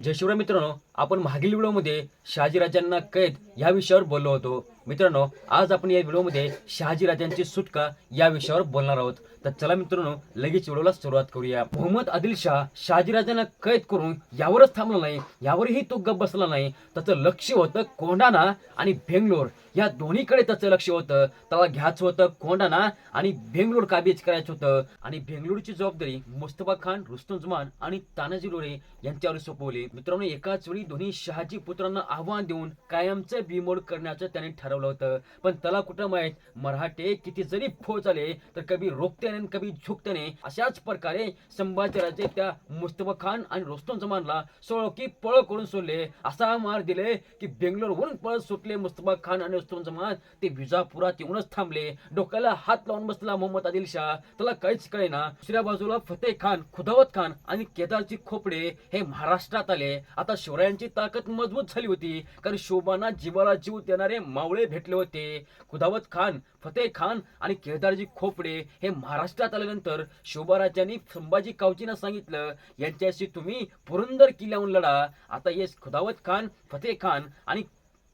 जय शिवराय मित्रांनो आपण मागील व्हिडिओमध्ये शहाजीराजांना कैद या विषयावर बोललो होतो. मित्रांनो आज आपण या व्हिडिओमध्ये शहाजीराजांची सुटका या विषयावर बोलणार आहोत. तर चला मित्रांनो लगेच व्हिडिओला सुरुवात करूया. मोहम्मद आदिल शाह शहाजीराजांना कैद करून यावरच थांबला नाही यावरही तो गप बसला नाही. त्याचं लक्ष होतं कोंडाना आणि बेंगलोर. या दोन्हीकडे त्याचं लक्ष होतं. त्याला घ्यायचं होतं कोंडाना आणि बेंगलोर काबीज करायचं होतं. आणि बेंगलोरची जबाबदारी मुस्तफा खान रुस्तम जुमान आणि तानाजी लोरे यांच्यावर सोपवली. मित्रांनो एकाच वेळी दोन्ही शहाजी पुत्रांना आव्हान देऊन कायमचं बिमोड करण्याचं त्याने ठरवलं. ठरवलं होतं. पण त्याला कुठं माहीत? मराठे किती जरी फौज आले तर कभी रोखत्याने आणि कभी झुकत्याने अशाच प्रकारे संभाजीराजे त्या मुस्तफा खान आणि रोस्तम जमानला सोळ की पळ करून सोडले. असा मार दिले की बेंगलोरवरून पळत सुटले मुस्तफा खान आणि रोस्तम जमान. ते विजापुरात येऊनच थांबले. डोक्याला हात लावून बसला मोहम्मद आदिल शाह. त्याला काहीच कळेना. दुसऱ्या बाजूला फतेह खान खुदावत खान आणि केदारजी खोपडे हे महाराष्ट्रात आले. आता शिवरायांची ताकद मजबूत झाली होती. कारण शोभाना जीवाला जीव देणारे मावळे भेटले होते. खुदावत खान फतेह खान आणि केदारजी खोपडे हे महाराष्ट्रात आल्यानंतर शोभाराजांनी संभाजी कावजींना सांगितलं यांच्याशी तुम्ही पुरंदर किल्ल्याहून लढा. आता येस खुदावत खान फतेह खान आणि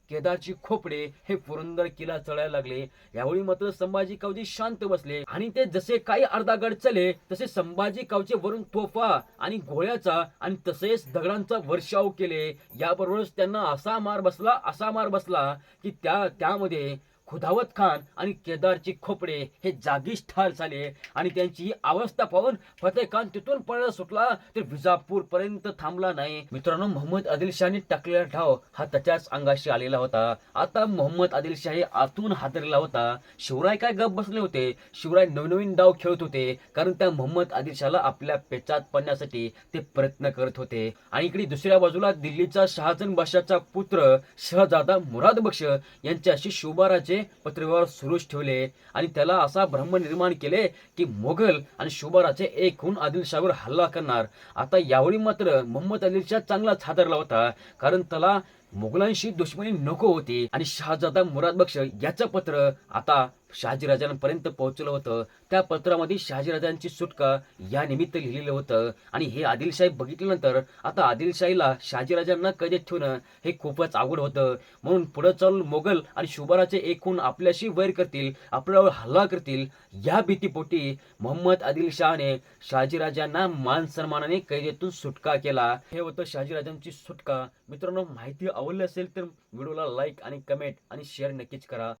केदारची खोपडे हे पुरंदर किल्ला चढायला लागले. यावेळी मात्र संभाजी कावजी शांत बसले. आणि ते जसे काही अर्धागड चले तसे संभाजी कावचे वरून तोफा आणि घोळ्याचा आणि तसेच दगडांचा वर्षाव केले. याबरोबरच त्यांना असा मार बसला असा मार बसला की त्या त्यामध्ये खुदावत खान आणि केदारची खोपडे हे जागीच ठार झाले. आणि त्यांची ही अवस्था पाहून फतेह खान तिथून पळला सुटला तर विजापूर पर्यंत थांबला नाही. मित्रांनो मोहम्मद आदिलशाहने टाकलेला ठाव हा त्याच्याच अंगाशी आलेला होता. आता मोहम्मद आदिलशाह आतून हादरला होता. शिवराय काय गप बसले होते? शिवराय नवनवीन डाव खेळत होते. कारण त्या मोहम्मद आदिलशाहला आपल्या पेचात पडण्यासाठी ते प्रयत्न करत होते. आणि इकडे दुसऱ्या बाजूला दिल्लीचा शहाजन बादशाचा पुत्र शहजादा मुराद बक्ष यांच्याशी शोभाराजे पत्रव्यवहार सुरूच ठेवले आणि त्याला असा ब्रह्म निर्माण केले की मोगल आणि शोभाराजे एक होऊन आदिलशाहवर हल्ला करणार. आता यावेळी मात्र मोहम्मद आदिलशाह चांगलाच हादरला होता कारण त्याला मुघलांशी दुश्मनी नको होती आणि शहाजादा मुराद बक्ष याचं पत्र आता शहाजीराजांपर्यंत पोहोचलं होतं. त्या पत्रामध्ये शहाजीराजांची सुटका या निमित्त लिहिलेलं होतं. आणि हे आदिलशाही बघितल्यानंतर आता आदिलशाहीला शहाजीराजांना कैदेत ठेवणं हे खूपच अवघड होतं. म्हणून पुढे चालून मोगल आणि शुभाराचे एकूण आपल्याशी वैर करतील आपल्यावर हल्ला करतील या भीतीपोटी मोहम्मद आदिलशहाने शहाजीराजांना मान सन्मानाने कैदेतून सुटका केला. हे होतं शहाजीराजांची सुटका. मित्रांनो माहिती आवडली असेल तर व्हिडिओला लाईक आणि कमेंट आणि शेअर नक्कीच करा.